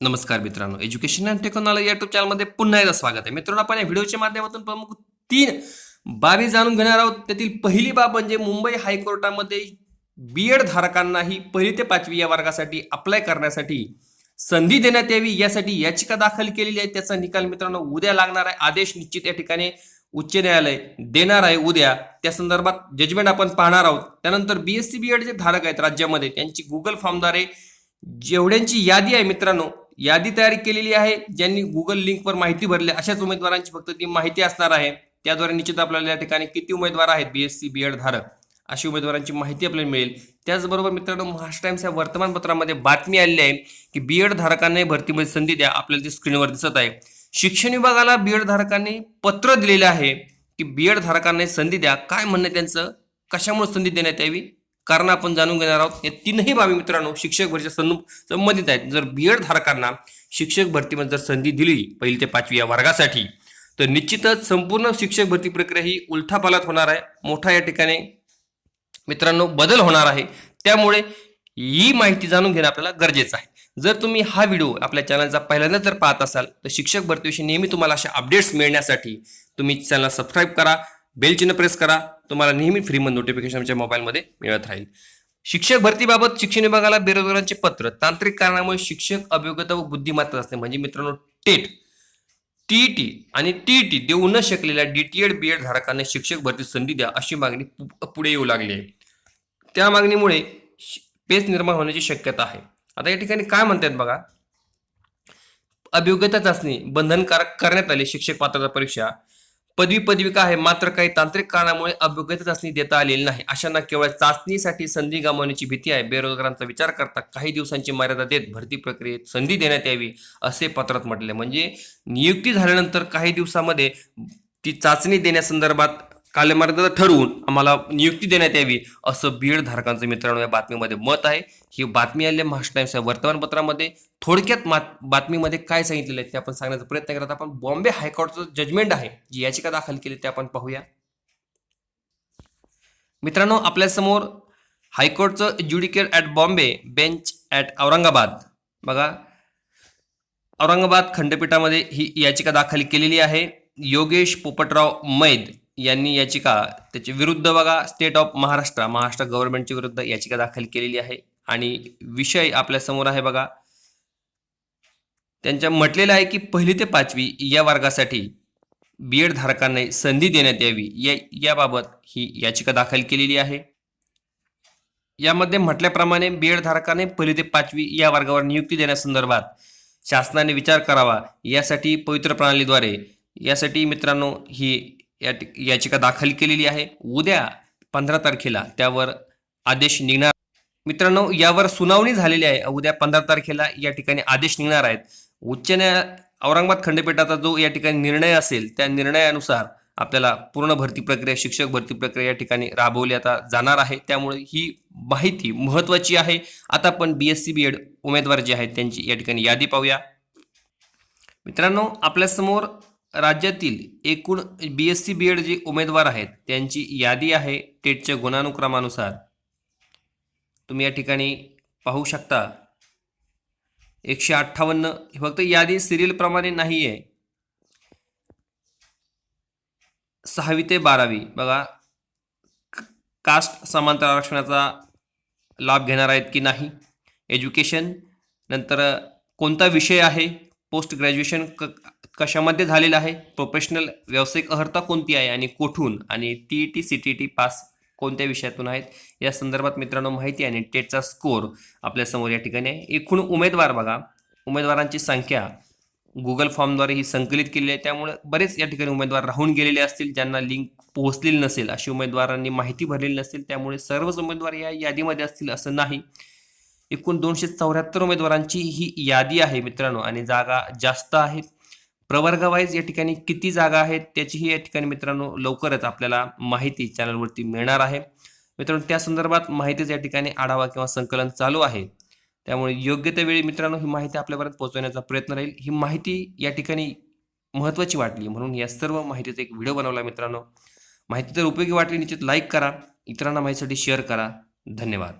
नमस्कार मित्रांनो. Education and technology YouTube चॅनलमध्ये पुन्हा एकदा स्वागत आहे. मित्रांनो आपण या व्हिडिओच्या माध्यमातून प्रमुख तीन बाबी जाणून घेणार आहोत. त्यातील पहिली बाब म्हणजे मुंबई हायकोर्टामध्ये बी एड धारकांनाही पहिली ते पाचवी या वर्गासाठी अप्लाय करण्यासाठी संधी देण्यात यावी. यासाठी याचिका दाखल केलेली आहे. त्याचा निकाल मित्रांनो उद्या लागणार आहे. आदेश निश्चित या ठिकाणी उच्च न्यायालय देणार आहे उद्या. त्या संदर्भात जजमेंट आपण पाहणार आहोत. त्यानंतर बीएससी बी एड जे धारक आहेत राज्यामध्ये. त्यांची गुगल फॉर्मद्वारे जेवढ्यांची यादी आहे मित्रांनो यादी तयार केलेली आहे. ज्यांनी गुगल लिंकवर माहिती भरली अशाच उमेदवारांची फक्त ती माहिती असणार आहे. त्याद्वारे निश्चित आपल्याला या ठिकाणी किती उमेदवार आहेत? B S C B Ed धारक. अशी उमेदवारांची माहिती आपल्याला मिळेल. त्याचबरोबर मित्रांनो महाराष्ट्र टाइम्स या वर्तमानपत्रामध्ये बातमी आलेली आहे की बी एड धारकांनाही भरतीमध्ये संधी द्या. आपल्याला ती स्क्रीनवर दिसत आहे. शिक्षण विभागाला बी एड धारकांनी पत्र दिलेलं आहे की बी एड धारकांना संधी द्या. काय म्हणणं त्यांचं? कशामुळे संधी देण्यात यावी? कारण आपण जाणून घेणार आहोत या तीनही बाबी मित्रांनो शिक्षक भरतीच्या संबंधित आहेत. जर बी एड धारकांना शिक्षक भरतीमध्ये जर संधी दिली पहिली ते पाचवी या वर्गासाठी तर निश्चितच संपूर्ण शिक्षक भरती प्रक्रिया ही उलथापालात होणार आहे. मोठा या ठिकाणी मित्रांनो बदल होणार आहे. त्यामुळे ही माहिती जाणून घेणं आपल्याला गरजेचं आहे. जर तुम्ही हा व्हिडिओ आपल्या चॅनलचा पहिल्यांदा जर पाहत असाल तर शिक्षक भरतीविषयी नेहमी तुम्हाला अशा अपडेट्स मिळण्यासाठी तुम्ही चॅनल सबस्क्राईब करा बेल चिन्ह प्रेस करा तुम्हाला नेहमी फ्रीमध्ये नोटिफिकेशन आमच्या मोबाईलमध्ये मिळत राहील. शिक्षक भरतीबाबत शिक्षण विभागाला बेरोजगारांचे पत्र. तांत्रिक कारणामुळे शिक्षक अभियोग्यता व बुद्धिमत्ता असते म्हणजे मित्रांनो टेट टीईटी आणि टीईटी देऊ न शकलेल्या डीटीएड बीएड धारकांना शिक्षक भरती संधी द्या अशी मागणी पुढे येऊ लागली आहे. त्या मागणीमुळे पेच निर्माण होण्याची शक्यता आहे. आता या ठिकाणी काय म्हणतात बघा? अभियोग्यता चाचणी बंधनकारक करण्यात आली. शिक्षक पात्रता परीक्षा. पदवी पदविका आहे. मात्र काही तांत्रिक कारणामुळे अभियोग्यता चाचणी देता आलेली नाही. अशांना केवळ चाचणीसाठी संधी गमावण्याची भीती आहे. बेरोजगारांचा विचार करता काही दिवसांची मर्यादा देत भरती प्रक्रियेत संधी देण्यात यावी असे पत्रात म्हटले. म्हणजे नियुक्ती झाल्यानंतर काही दिवसामध्ये ती चाचणी देण्यासंदर्भात कालमर्यादा ठरवून आम्हाला नियुक्ती देण्यात यावी असं बीड धारकांचं मित्रांनो या बातमीमध्ये मत आहे. ही बातमी आली महाराष्ट्र टाइम्स या वर्तमानपत्रामध्ये थोडक्यात बातमीमध्ये काय सांगितलेलं आहे ते आपण सांगण्याचा प्रयत्न करत आपण बॉम्बे हायकोर्टचं जजमेंट आहे. जी याचिका दाखल केली ते आपण पाहूया. मित्रांनो आपल्यासमोर हायकोर्टचं judicature at Bombay bench at Aurangabad. बघा औरंगाबाद खंडपीठामध्ये ही याचिका दाखल केलेली आहे. योगेश पोपटराव मैद. यांनी याचिका त्याच्या विरुद्ध बघा स्टेट ऑफ महाराष्ट्र महाराष्ट्र गव्हर्नमेंटच्या विरुद्ध याचिका दाखल केलेली आहे. आणि विषय आपल्यासमोर आहे बघा. त्यांच्या म्हटलेलं आहे की पहिली ते पाचवी या वर्गासाठी बी एड धारकांना संधी देण्यात यावी. या याबाबत ही याचिका दाखल केलेली आहे. यामध्ये म्हटल्याप्रमाणे बी एड धारकाने पहिली ते पाचवी या वर्गावर नियुक्ती देण्यासंदर्भात शासनाने विचार करावा. यासाठी पवित्र प्रणालीद्वारे यासाठी मित्रांनो ही या याचिका दाखल केलेली आहे. उद्या पंधरा तारखेला त्यावर आदेश निघणार. मित्रांनो यावर सुनावणी झालेली आहे. उद्या पंधरा तारखेला या ठिकाणी आदेश निघणार आहेत. उच्च न्याया औरंगाबाद खंडपीठाचा जो या ठिकाणी निर्णय असेल त्या निर्णयानुसार आपल्याला पूर्ण भरती प्रक्रिया शिक्षक भरती प्रक्रिया या ठिकाणी राबवली आता जाणार आहे. त्यामुळे ही माहिती महत्वाची आहे. आता आपण B S C B Ed उमेदवार जे आहेत त्यांची या ठिकाणी यादी पाहूया. मित्रांनो आपल्यासमोर राज्यातील एकूण B S C B Ed जे उमेदवार आहेत त्यांची यादी आहे टेटच्या गुणानुक्रमानुसार. तुम्ही या ठिकाणी पाहू शकता एकशे अठ्ठावन्न फक्त यादी सिरियलप्रमाणे नाही आहे सहावी ते बारावी. बघा कास्ट समांतर आरक्षणाचा लाभ घेणार आहेत की नाही? एज्युकेशन नंतर कोणता विषय आहे? पोस्ट ग्रॅज्युएशन क कशामध्ये झालेला आहे? प्रोफेशनल व्यावसायिक अर्हता कोणती आहे आणि कुठून? आणि T E T C T T pass कोणत्या विषयातून आहेत? या संदर्भात मित्रांनो माहिती आणि टेटचा स्कोर आपल्यासमोर या ठिकाणी आहे. एकूण उमेदवार बघा. उमेदवारांची संख्या गुगल फॉर्मद्वारे ही संकलित केलेली आहे. त्यामुळे बरेच या ठिकाणी उमेदवार राहून गेलेले असतील. ज्यांना लिंक पोहोचलेली नसेल अशी उमेदवारांनी माहिती भरलेली नसेल. त्यामुळे सर्वच उमेदवार या यादीमध्ये असतील असं नाही. एकूण दोनशे चौऱ्याहत्तर उमेदवारांची ही यादी आहे मित्रांनो. आणि जागा जास्त आहेत प्रवर्गावाईज या ठिकाणी किती जागा आहेत त्याचीही या ठिकाणी मित्रांनो लवकरच आपल्याला माहिती चॅनलवरती मिळणार आहे. मित्रांनो त्या संदर्भात माहितीच या ठिकाणी आढावा किंवा संकलन चालू आहे. त्यामुळे योग्य त्या वेळी मित्रांनो ही माहिती आपल्यापर्यंत पोहोचवण्याचा प्रयत्न राहील. ही माहिती या ठिकाणी महत्त्वाची वाटली म्हणून या सर्व माहितीचा एक व्हिडिओ बनवला मित्रांनो. माहिती जर उपयोगी वाटली निश्चित लाईक करा. इतरांना माहितीसाठी शेअर करा. धन्यवाद.